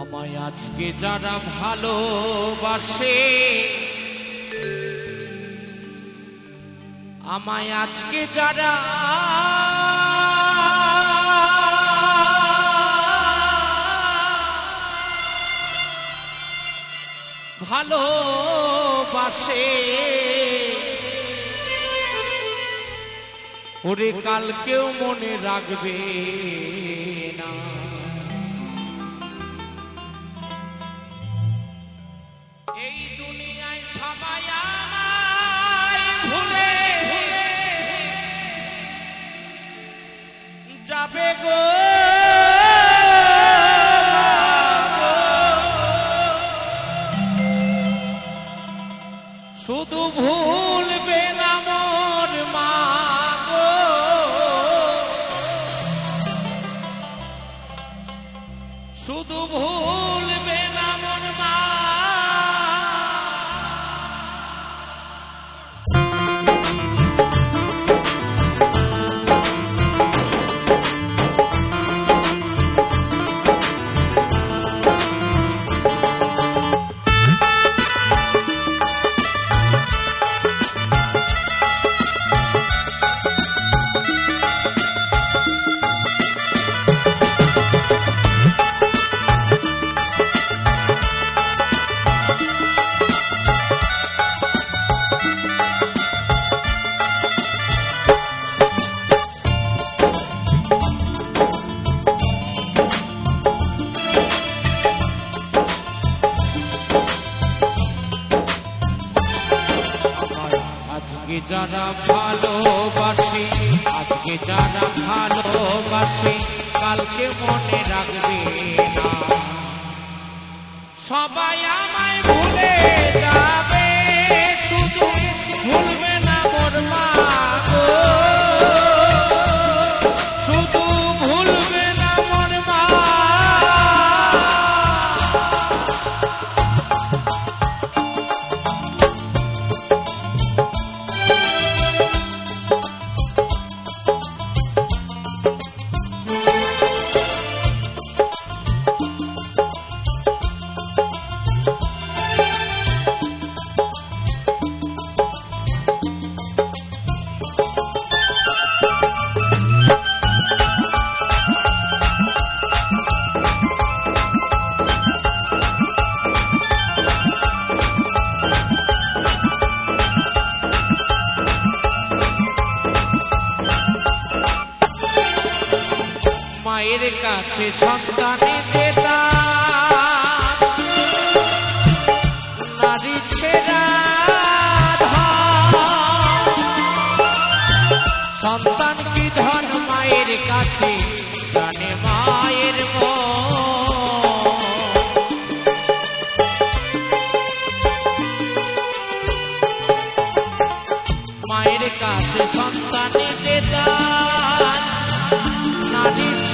আমায় আজকে যারা ভালোবাসে আমায় আজকে যারা ভালোবাসে ওরে কালকেও মনে রাখবে? 都不 আজকে যারা ভালোবাসি আজকে যারা ভালোবাসি কালকে মনে রাখবে না। সবাই আমায় ভুলে মায়ের কাছে ছেড়া সন্তান কি ধন মায়ের কাছে? জানে মায়ের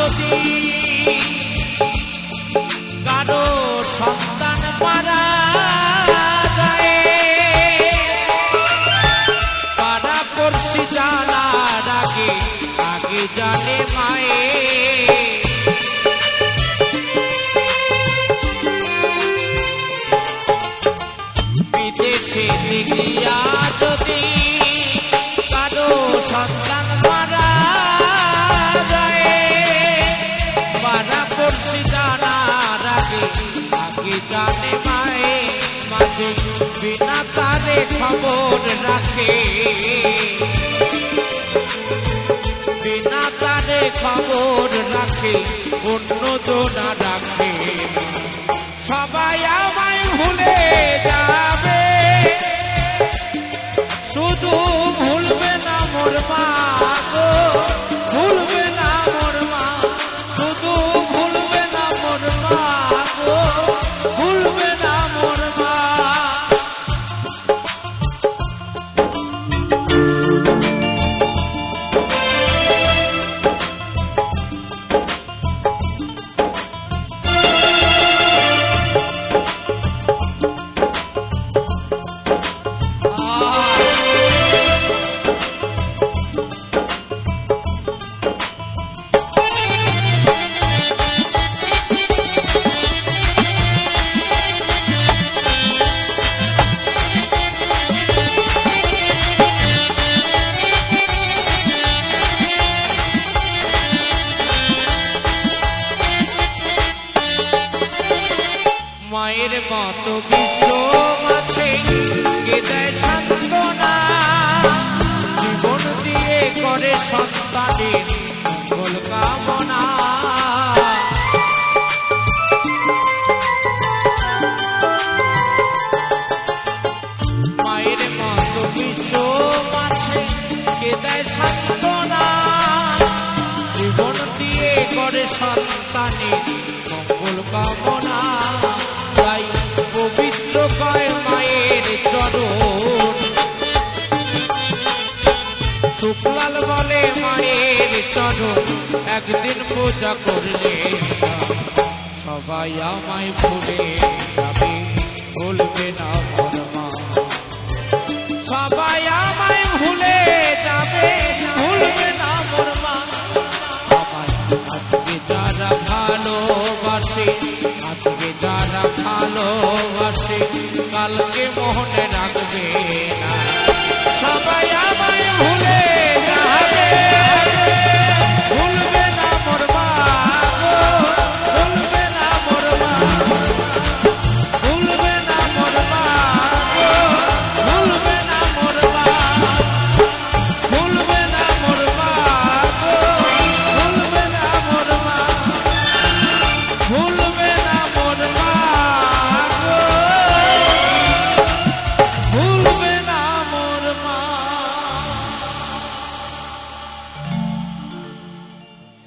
melody. তারে খবর রাখে। বিনা তারে খবর রাখে অন্য জোনা রাখে। মতো বিশ্ব আছে কে দেয় জীবন দিয়ে করে সন্তানের মঙ্গল কামনা মায়ের মতো বিশ্ব আছে কে দেয় শুক্লাল বলে মায়ের চরণ একদিন পূজা করলে সবাই আমায় ভুলে যাবে বলবে না।